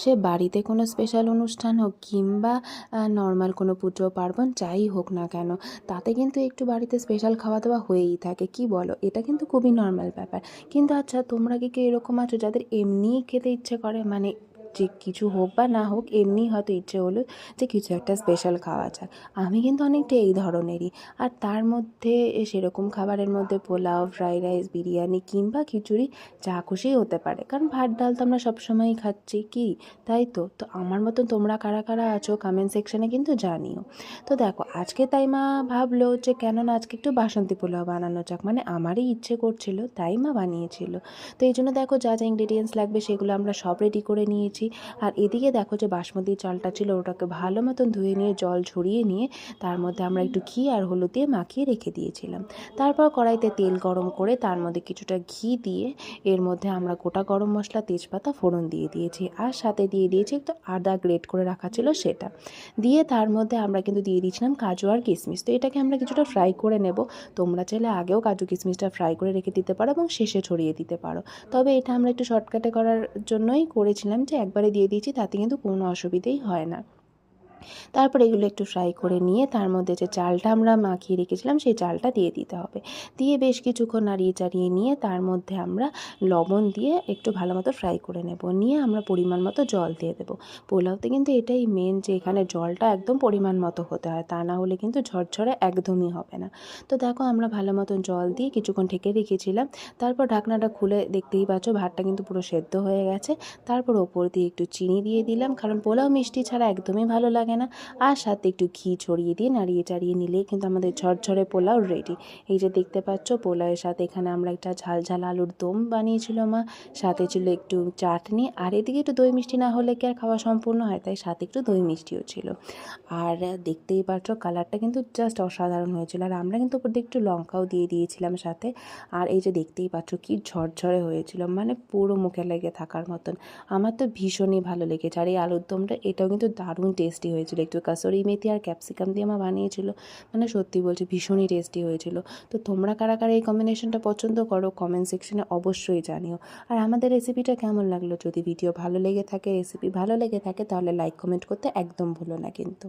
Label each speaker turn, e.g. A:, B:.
A: সে বাড়িতে কোনো স্পেশাল অনুষ্ঠান হোক কিংবা নর্মাল কোনো পুজো, পার্বণ, যাই হোক না কেন, তাতে কিন্তু একটু বাড়িতে স্পেশাল খাওয়া দাওয়া হয়েই থাকে, কি বলো? এটা কিন্তু খুবই নর্মাল ব্যাপার। কিন্তু আচ্ছা তোমরা কি কেউ এরকম আছো যাদের এমনিই খেতে ইচ্ছে করে? মানে যে কিছু হোক বা না হোক, এমনি হয়তো ইচ্ছে হলো যে কিছু একটা স্পেশাল খাওয়া যাক আমি কিন্তু অনেকটা এই ধরনেরই। আর তার মধ্যে সেরকম খাবারের মধ্যে পোলাও ফ্রাইড রাইস বিরিয়ানি কিংবা খিচুড়ি যা খুশি হতে পারে। কারণ ভাত, ডাল তো আমরা সবসময়ই খাচ্ছি কি? তাই তো? তো আমার মতন তোমরা কারা কারা আছো কমেন্ট সেকশানে কিন্তু জানিও। তো দেখো, আজকে তাই মা ভাবলো যে কেন না আজকে একটু বাসন্তী পোলাও বানানো যাক। মানে আমারই ইচ্ছে করছিল, তাই মা বানিয়েছিল। তো এই জন্য দেখো যা যা ইনগ্রেডিয়েন্টস লাগবে সেগুলো আমরা সব রেডি করে নিয়েছি। আর এদিকে দেখো যে বাসমতি চালটা ছিল, ওটাকে ভালো মতন ধুয়ে নিয়ে, জল ঝরিয়ে নিয়ে তার মধ্যে আমরা একটু ঘি আর হলুদ দিয়ে মাখিয়ে রেখে দিয়েছিলাম। তারপর কড়াইতে তেল গরম করে তার মধ্যে কিছুটা ঘি দিয়ে এর মধ্যে আমরা গোটা গরম মশলা, তেজপাতা, ফোড়ন দিয়ে দিয়েছি। আর সাথে দিয়ে দিয়েছি একটু আদা গ্রেট করে রাখা ছিল সেটা। দিয়ে তার মধ্যে আমরা কিন্তু দিয়ে দিয়েছিলাম কাজু আর কিশমিশ তো এটাকে আমরা কিছুটা ফ্রাই করে নেব। তোমরা চাইলে আগেও কাজু কিশমিশটা ফ্রাই করে রেখে দিতে পারো এবং শেষে ছড়িয়ে দিতে পারো। তবে এটা আমরা একটু শর্টকাটে করার জন্যই করেছিলাম যে একবারে দিয়ে দিয়েছি তাতে কিন্তু কোনো অসুবিধেই হয় না। তারপর এগুলো একটু ফ্রাই করে নিয়ে তার মধ্যে যে চালটা আমরা মাখিয়ে রেখেছিলাম, সেই চালটা দিয়ে দিতে হবে। দিয়ে বেশ কিছুক্ষণ নাড়িয়ে চাড়িয়ে নিয়ে তার মধ্যে আমরা লবণ দিয়ে একটু ভালো মতো ফ্রাই করে নেব। নিয়ে আমরা পরিমাণ মতো জল দিয়ে দেবো। পোলাওতে কিন্তু এটাই মেন যে এখানে জলটা একদম পরিমাণ মতো হতে হয়, তা না হলে কিন্তু ঝরঝরে একদমই হবে না। তো দেখো আমরা ভালো মতন জল দিয়ে কিছুক্ষণ ঢেকে রেখেছিলাম। তারপর ঢাকনাটা খুলে দেখতেই পাচ্ছ ভাতটা কিন্তু পুরো সেদ্ধ হয়ে গেছে। তারপর ওপর দিয়ে একটু চিনি দিয়ে দিলাম, কারণ পোলাও মিষ্টি ছাড়া একদমই ভালো লাগে না। আর সাথে একটু ঘি ছড়িয়ে দিয়ে নাড়িয়ে চাড়িয়ে নিলে কিন্তু আমাদের ঝরঝরে পোলাও রেডি এই যে দেখতে পাচ্ছ, পোলাওয়ের সাথে এখানে আমরা একটা ঝাল ঝাল আলুর দম বানিয়েছিল মা। সাথে ছিল একটু চাটনি। আর এদিকে একটু দই মিষ্টি না হলে কি আর খাওয়া সম্পূর্ণ হয়? তাই সাথে একটু দই মিষ্টিও ছিল। আর দেখতেই পাচ্ছ, কালারটা কিন্তু জাস্ট অসাধারণ হয়েছিল। আর আমরা কিন্তু উপর দিয়ে একটু লঙ্কাও দিয়ে দিয়েছিলাম সাথে। আর এই যে দেখতেই পাচ্ছ, কি ঝরঝরে হয়েছিল। মানে পুরো মুখে লেগে থাকার মতন। আমার তো ভীষণই ভালো লেগেছে। আর এই আলুর দমটা, এটাও কিন্তু দারুণ টেস্টি হয়েছিল। একটু কাসরি মেথি আর ক্যাপসিকাম দিয়ে আমার বানিয়েছিল। মানে সত্যি বলছি, ভীষণই টেস্টি হয়েছিল। তো তোমরা কারা কারা এই কম্বিনেশনটা পছন্দ করো কমেন্ট সেকশনে অবশ্যই জানিও। আর আমাদের রেসিপিটা কেমন লাগল? যদি ভিডিও ভালো লেগে থাকে রেসিপি ভালো লেগে থাকে, তাহলে লাইক কমেন্ট করতে একদম ভুলো না কিন্তু।